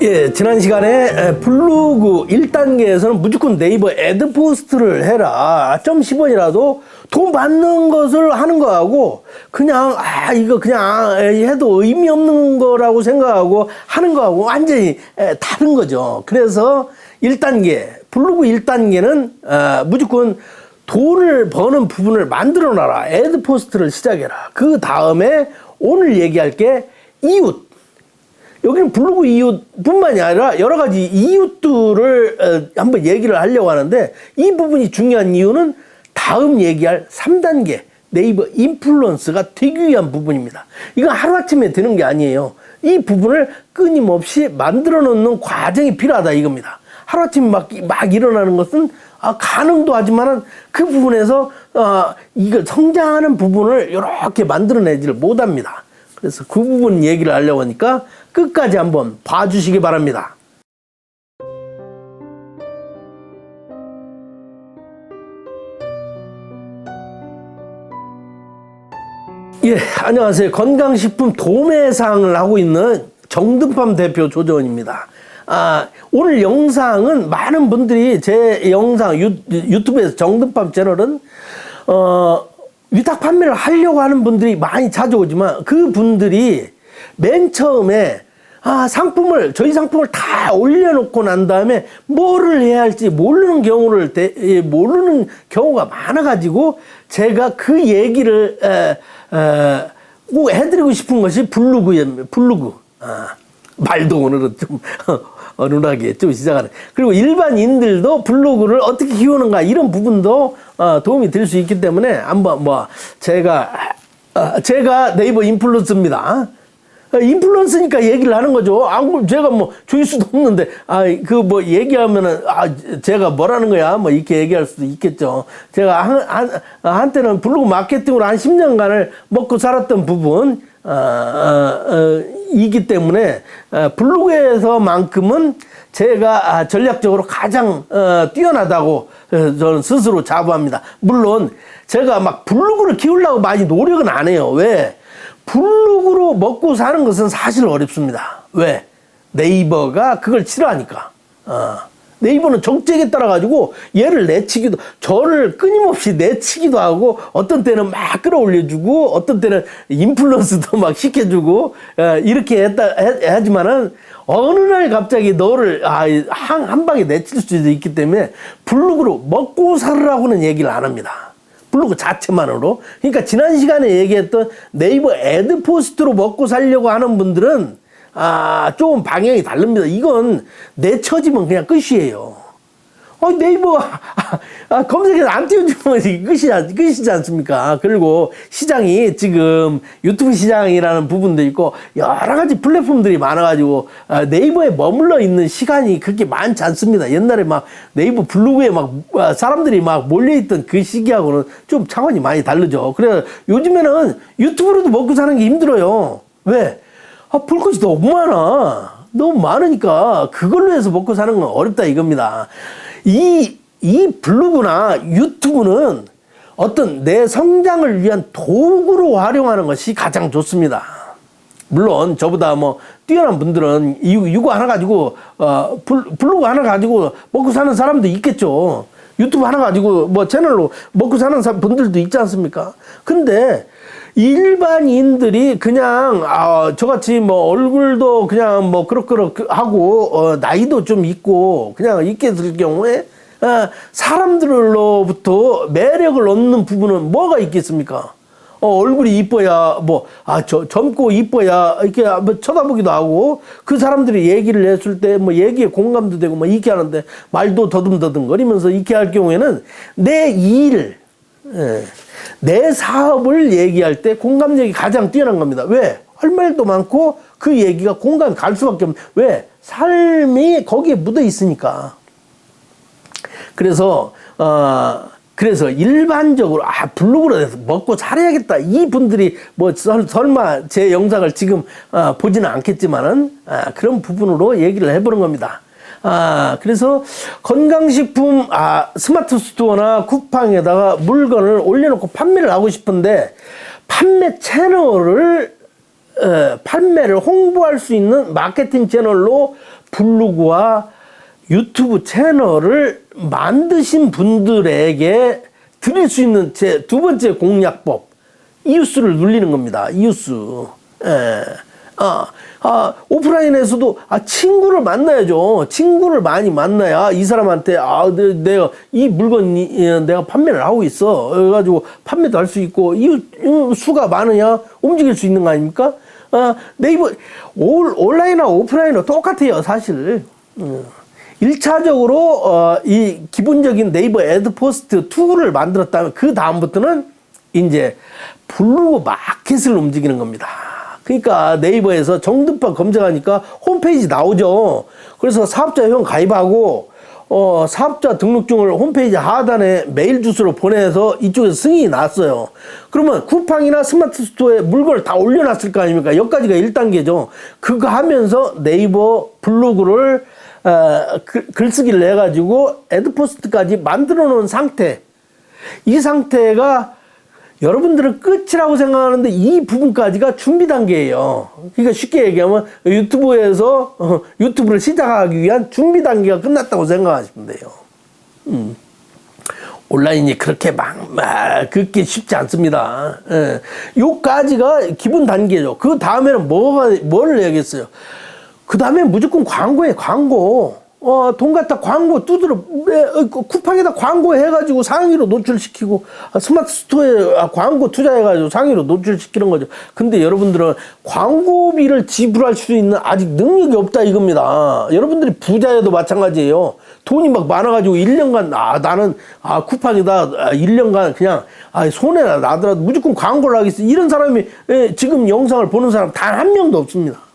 예, 지난 시간에 에, 블로그 1단계에서는 무조건 네이버 애드 포스트를 해라. 점 10원이라도 돈 받는 것을 하는 거하고 그냥 아 이거 그냥 해도 의미 없는 거라고 생각하고 하는 거하고 완전히 에, 다른 거죠. 그래서 1단계 블로그 1단계는 어, 무조건 돈을 버는 부분을 만들어 놔라. 애드 포스트를 시작해라. 그 다음에 오늘 얘기할 게 이웃 여기는 블로그 이웃뿐만이 아니라 여러 가지 이웃들을 어, 한번 얘기를 하려고 하는데 이 부분이 중요한 이유는 다음 얘기할 3단계 네이버 인플루언스가 되기 위한 부분입니다. 이건 하루아침에 되는 게 아니에요. 이 부분을 끊임없이 만들어 놓는 과정이 필요하다 이겁니다. 하루아침에 막, 막 일어나는 것은 아, 가능도 하지만은 그 부분에서 어, 이거 성장하는 부분을 이렇게 만들어내지를 못합니다. 그래서 그 부분 얘기를 하려고 하니까 끝까지 한번 봐주시기 바랍니다. 예, 안녕하세요. 건강식품 도매상을 하고 있는 정든팜 대표 조정원입니다. 아, 오늘 영상은 많은 분들이 제 영상 유, 유튜브에서 정든팜 채널은 어, 위탁 판매를 하려고 하는 분들이 많이 자주 오지만 그 분들이 맨 처음에 아, 상품을, 저희 상품을 다 올려놓고 난 다음에 뭐를 해야 할지 모르는 경우를, 대, 예, 모르는 경우가 많아가지고 제가 그 얘기를, 에, 에, 꼭 해드리고 싶은 것이 블로그입니다. 블로그. 아, 말도 오늘은 좀 어눌하게 좀 시작하는. 그리고 일반인들도 블로그를 어떻게 키우는가 이런 부분도 어, 도움이 될 수 있기 때문에 한번 뭐 제가, 어, 제가 네이버 인플루언서입니다. 인플루언스니까 얘기를 하는 거죠. 아, 제가 뭐 줄 수도 없는데, 아, 그 뭐 얘기하면은, 아, 제가 뭐라는 거야? 뭐 이렇게 얘기할 수도 있겠죠. 제가 한, 한, 한때는 블로그 마케팅으로 한 10년간을 먹고 살았던 부분, 어, 어, 어, 이기 때문에, 어, 블로그에서만큼은 제가 아, 전략적으로 가장 어, 뛰어나다고 어, 저는 스스로 자부합니다. 물론 제가 막 블로그를 키우려고 많이 노력은 안 해요. 왜? 블로그로 먹고 사는 것은 사실 어렵습니다. 왜? 네이버가 그걸 싫어하니까. 어. 네이버는 정책에 따라 가지고 얘를 내치기도 저를 끊임없이 내치기도 하고 어떤 때는 막 끌어올려주고 어떤 때는 인플루언스도 막 시켜주고 어, 이렇게 했다 해, 하지만은 어느 날 갑자기 너를 아, 한, 한 방에 내칠 수도 있기 때문에 블로그로 먹고 살으라고는 얘기를 안 합니다. 블로그 자체만으로. 그러니까 지난 시간에 얘기했던 네이버 애드포스트로 먹고 살려고 하는 분들은 아, 조금 방향이 다릅니다. 이건 내쳐지면 그냥 끝이에요. 어, 네이버가, 아, 검색해서 안 띄워주면 끝이, 끝이지 않습니까? 그리고 시장이 지금 유튜브 시장이라는 부분도 있고, 여러 가지 플랫폼들이 많아가지고, 아, 네이버에 머물러 있는 시간이 그렇게 많지 않습니다. 옛날에 막 네이버 블로그에 막 아, 사람들이 막 몰려있던 그 시기하고는 좀 차원이 많이 다르죠. 그래, 요즘에는 유튜브로도 먹고 사는 게 힘들어요. 왜? 아, 볼 것이 너무 많아. 너무 많으니까 그걸로 해서 먹고 사는 건 어렵다 이겁니다. 이, 이 블로그나 유튜브는 어떤 내 성장을 위한 도구로 활용하는 것이 가장 좋습니다. 물론 저보다 뭐 뛰어난 분들은 이거 하나 가지고 어 블로그 하나 가지고 먹고 사는 사람도 있겠죠. 유튜브 하나 가지고 뭐 채널로 먹고 사는 분들도 있지 않습니까? 근데 일반인들이 그냥 아, 저같이 뭐 얼굴도 그냥 뭐 그럭그럭 하고 어, 나이도 좀 있고 그냥 있게 될 경우에 어, 사람들로부터 매력을 얻는 부분은 뭐가 있겠습니까? 어, 얼굴이 이뻐야 뭐 아 저 젊고 이뻐야 이렇게 뭐 쳐다보기도 하고 그 사람들이 얘기를 했을 때 뭐 얘기에 공감도 되고 뭐 이렇게 하는데 말도 더듬더듬거리면서 이렇게 할 경우에는 내 일, 예. 내 사업을 얘기할 때 공감력이 가장 뛰어난 겁니다. 왜? 할 말도 많고 그 얘기가 공감이 갈 수밖에 없는. 왜? 삶이 거기에 묻어 있으니까. 그래서, 어, 그래서 일반적으로, 아, 블로그로 먹고 살아야겠다. 이 분들이 뭐 설마 제 영상을 지금, 어, 보지는 않겠지만은, 아, 그런 부분으로 얘기를 해보는 겁니다. 아, 그래서 건강식품, 아, 스마트 스토어나 쿠팡에다가 물건을 올려놓고 판매를 하고 싶은데, 판매 채널을, 어, 판매를 홍보할 수 있는 마케팅 채널로 블로그와 유튜브 채널을 만드신 분들에게 드릴 수 있는 제 두 번째 공략법 이웃수를 눌리는 겁니다. 이웃수. 예. 아, 아, 오프라인에서도 아, 친구를 만나야죠. 친구를 많이 만나야 이 사람한테 아, 내, 내가 이 물건이 예, 내가 판매를 하고 있어. 그래가지고 판매도 할 수 있고 이웃 수가 많으냐 움직일 수 있는 거 아닙니까? 아, 네이버 올, 온라인이나 오프라인은 똑같아요, 사실. 음. 1차적으로 어, 이 기본적인 네이버 애드 포스트 툴을 만들었다면 그 다음부터는 이제 블로그 마켓을 움직이는 겁니다. 그러니까 네이버에서 정등판 검색하니까 홈페이지 나오죠. 그래서 사업자 회원 가입하고 어, 사업자 등록증을 홈페이지 하단에 메일 주소로 보내서 이쪽에서 승인이 났어요. 그러면 쿠팡이나 스마트 스토어에 물건을 다 올려놨을 거 아닙니까? 여기까지가 1단계죠. 그거 하면서 네이버 블로그를 어, 글, 글쓰기를 해가지고 애드포스트까지 만들어 놓은 상태. 이 상태가 여러분들은 끝이라고 생각하는데 이 부분까지가 준비 단계예요. 그러니까 쉽게 얘기하면 유튜브에서 어, 유튜브를 시작하기 위한 준비 단계가 끝났다고 생각하시면 돼요. 음. 온라인이 그렇게 막, 막, 그렇게 쉽지 않습니다. 예. 요까지가 기본 단계죠. 그 다음에는 뭐가, 뭘 해야겠어요? 그 다음에 무조건 광고에 광고. 어, 돈 갖다 광고 두드려, 에, 어, 그 쿠팡에다 광고 해가지고 상위로 노출시키고, 아, 스마트 스토어에 아, 광고 투자해가지고 상위로 노출시키는 거죠. 근데 여러분들은 광고비를 지불할 수 있는 아직 능력이 없다 이겁니다. 여러분들이 부자여도 마찬가지예요. 돈이 막 많아가지고 1년간, 아, 나는, 아, 쿠팡이다, 아, 1년간 그냥, 아, 손해나 나더라도 무조건 광고를 하겠어. 이런 사람이, 에, 지금 영상을 보는 사람 단 한 명도 없습니다.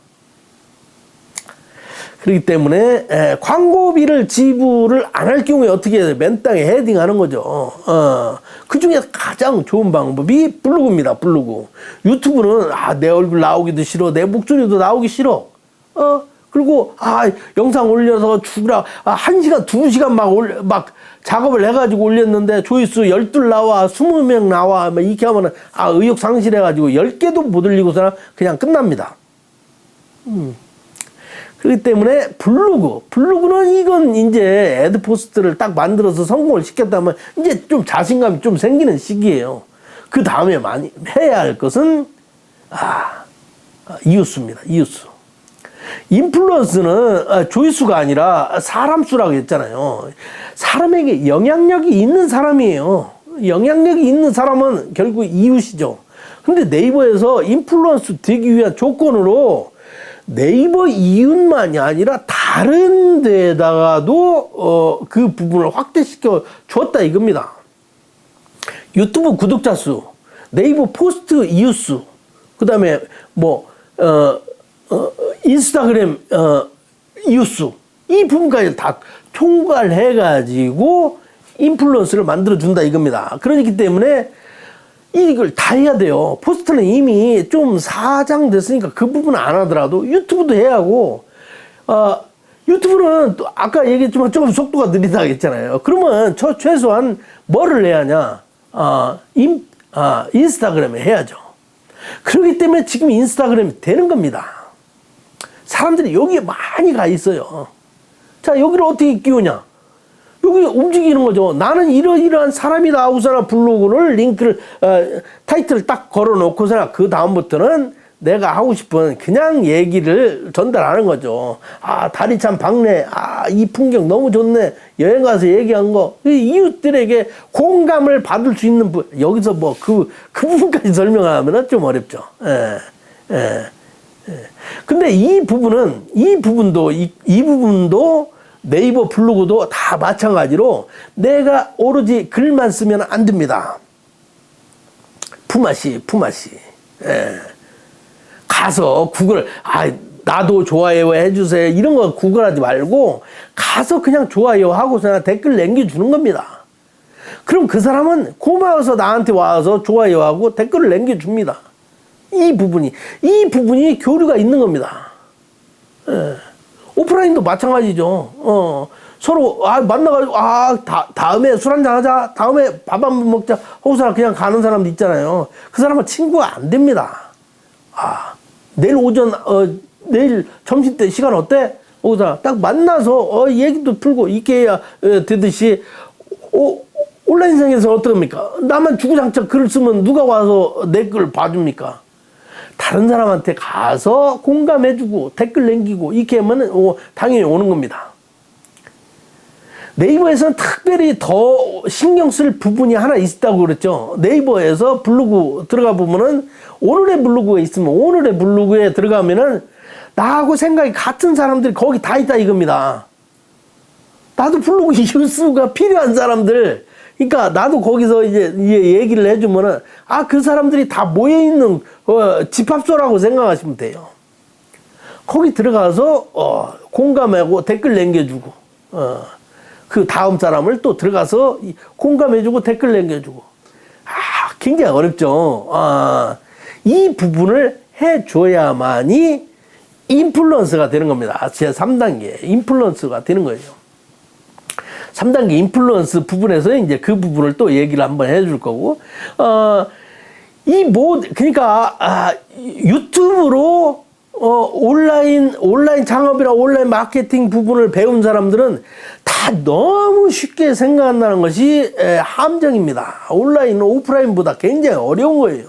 그렇기 때문에 에, 광고비를 지불을 안 할 경우에 어떻게 해야 돼? 맨 땅에 헤딩하는 거죠. 어. 그 중에 가장 좋은 방법이 블로그입니다. 블로그. 유튜브는 아, 내 얼굴 나오기도 싫어. 내 목소리도 나오기 싫어. 어. 그리고 아, 영상 올려서 죽으라. 아, 한 시간, 두 시간 막 올, 막 작업을 해가지고 올렸는데 조회수 열둘 나와, 스무 명 나와. 막 이렇게 하면은 아, 의욕 상실해가지고 열 개도 못 올리고서는 그냥 끝납니다. 음. 그렇기 때문에 블로그, 블로그는 이건 이제 애드포스트를 딱 만들어서 성공을 시켰다면 이제 좀 자신감이 좀 생기는 시기예요. 그 다음에 많이 해야 할 것은 아, 이웃수입니다. 이웃수. 인플루언스는 아, 조회수가 아니라 사람 수라고 했잖아요. 사람에게 영향력이 있는 사람이에요. 영향력이 있는 사람은 결국 이웃이죠. 근데 네이버에서 인플루언스 되기 위한 조건으로 네이버 이웃만이 아니라 다른 데다가도 어, 그 부분을 확대시켜 줬다 이겁니다. 유튜브 구독자 수, 네이버 포스트 이웃 수, 그 다음에 뭐, 어, 어, 인스타그램 어, 이웃 수, 이 부분까지 다 총괄해가지고 인플루언스를 만들어준다 이겁니다. 그러기 때문에 이걸 다 해야 돼요. 포스트는 이미 좀 사장 됐으니까 그 부분은 안 하더라도 유튜브도 해야 하고, 어, 유튜브는 또 아까 얘기했지만 조금 속도가 느리다 했잖아요. 그러면 저 최소한 뭐를 해야 하냐? 어, 인, 아, 인스타그램에 해야죠. 그렇기 때문에 지금 인스타그램이 되는 겁니다. 사람들이 여기에 많이 가 있어요. 자, 여기를 어떻게 끼우냐? 여기 움직이는 거죠. 나는 이러이러한 사람이다 하고서나 블로그를 링크를 어, 타이틀을 딱 걸어놓고서나 그 다음부터는 내가 하고 싶은 그냥 얘기를 전달하는 거죠. 아 달이 참 밝네. 아 이 풍경 너무 좋네. 여행 가서 얘기한 거 이웃들에게 공감을 받을 수 있는 부 여기서 뭐 그그 그 부분까지 설명하면 좀 어렵죠. 예, 예, 예. 근데 이 부분은 이 부분도 이, 이 부분도 네이버 블로그도 다 마찬가지로 내가 오로지 글만 쓰면 안 됩니다. 품앗이, 품앗이. 예. 가서 구글, 아, 나도 좋아요 해주세요. 이런 거 구글하지 말고 가서 그냥 좋아요 하고서 댓글 남겨주는 겁니다. 그럼 그 사람은 고마워서 나한테 와서 좋아요 하고 댓글을 남겨줍니다. 이 부분이, 이 부분이 교류가 있는 겁니다. 예. 오프라인도 마찬가지죠. 어. 서로, 아, 만나가지고, 아, 다, 다음에 술 한잔 하자. 다음에 밥 한 번 먹자. 하고서 그냥 가는 사람도 있잖아요. 그 사람은 친구가 안 됩니다. 아, 내일 오전 어 내일 점심 때 시간 어때? 오자 딱 만나서 어 얘기도 풀고 있게 해야 어, 되듯이 어, 온라인상에서 어떡합니까? 나만 주구장창 글을 쓰면 누가 와서 내 글을 봐줍니까? 다른 사람한테 가서 공감해주고 댓글 남기고 이렇게 하면 어, 당연히 오는 겁니다. 네이버에서는 특별히 더 신경 쓸 부분이 하나 있다고 그랬죠. 네이버에서 블로그 들어가 보면은 오늘의 블로그가 있으면 오늘의 블로그에 들어가면은 나하고 생각이 같은 사람들이 거기 다 있다 이겁니다. 나도 블로그 뉴스가 필요한 사람들. 그러니까 나도 거기서 이제 얘기를 해주면은 아 그 사람들이 다 모여 있는 어, 집합소라고 생각하시면 돼요. 거기 들어가서 어, 공감하고 댓글 남겨주고 어, 그 다음 사람을 또 들어가서 이- 공감해주고 댓글 남겨주고 아 굉장히 어렵죠. 아, 이 부분을 해줘야만이 인플루언서가 되는 겁니다. 제 3단계 인플루언서가 되는 거예요. 3단계 인플루언스 부분에서 이제 그 부분을 또 얘기를 한번 해줄 거고, 어, 이 뭐, 그러니까, 아, 유튜브로, 어, 온라인, 온라인 창업이나 온라인 마케팅 부분을 배운 사람들은 다 너무 쉽게 생각한다는 것이 에, 함정입니다. 온라인은 오프라인보다 굉장히 어려운 거예요.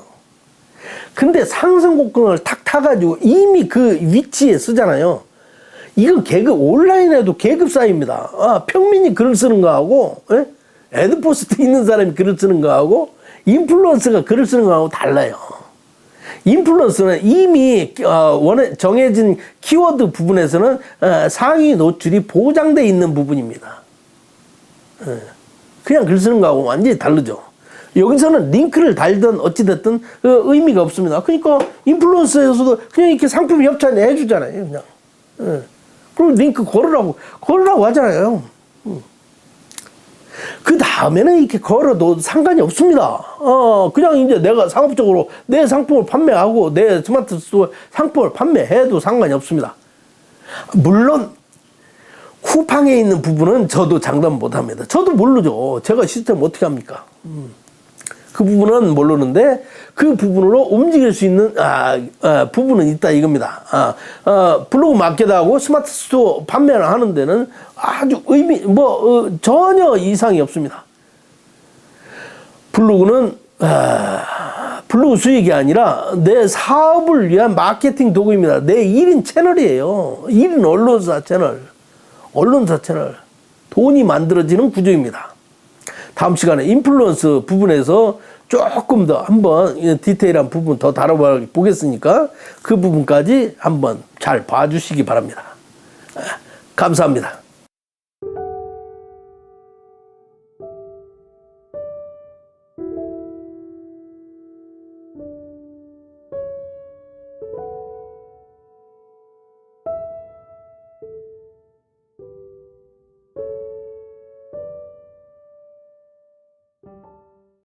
근데 상승 곡선을 탁 타가지고 이미 그 위치에 쓰잖아요. 이건 계급, 온라인에도 계급 사이입니다. 아, 평민이 글을 쓰는 거하고, 예? 에드포스트 있는 사람이 글을 쓰는 거하고, 인플루언서가 글을 쓰는 거하고 달라요. 인플루언서는 이미 어, 원해 정해진 키워드 부분에서는 어, 상위 노출이 보장돼 있는 부분입니다. 예. 그냥 글 쓰는 거하고 완전히 다르죠. 여기서는 링크를 달든 어찌됐든 어, 의미가 없습니다. 그러니까 인플루언서에서도 그냥 이렇게 상품 협찬 해주잖아요. 그냥. 예. 그리고 링크 걸으라고, 걸으라고 하잖아요. 음. 그 다음에는 이렇게 걸어도 상관이 없습니다. 어, 그냥 이제 내가 상업적으로 내 상품을 판매하고 내 스마트 스토어 상품을 판매해도 상관이 없습니다. 물론, 쿠팡에 있는 부분은 저도 장담 못 합니다. 저도 모르죠. 제가 시스템 어떻게 합니까? 음. 그 부분은 모르는데 그 부분으로 움직일 수 있는 아, 아, 부분은 있다 이겁니다. 아, 아, 블로그 마켓하고 스마트 스토어 판매를 하는 데는 아주 의미 뭐 어, 전혀 이상이 없습니다. 블로그는 아, 블로그 수익이 아니라 내 사업을 위한 마케팅 도구입니다. 내 1인 채널이에요. 1인 언론사 채널, 언론사 채널 돈이 만들어지는 구조입니다. 다음 시간에 인플루언스 부분에서 조금 더 한번 디테일한 부분 더 다뤄보겠으니까 그 부분까지 한번 잘 봐주시기 바랍니다. 아, 감사합니다.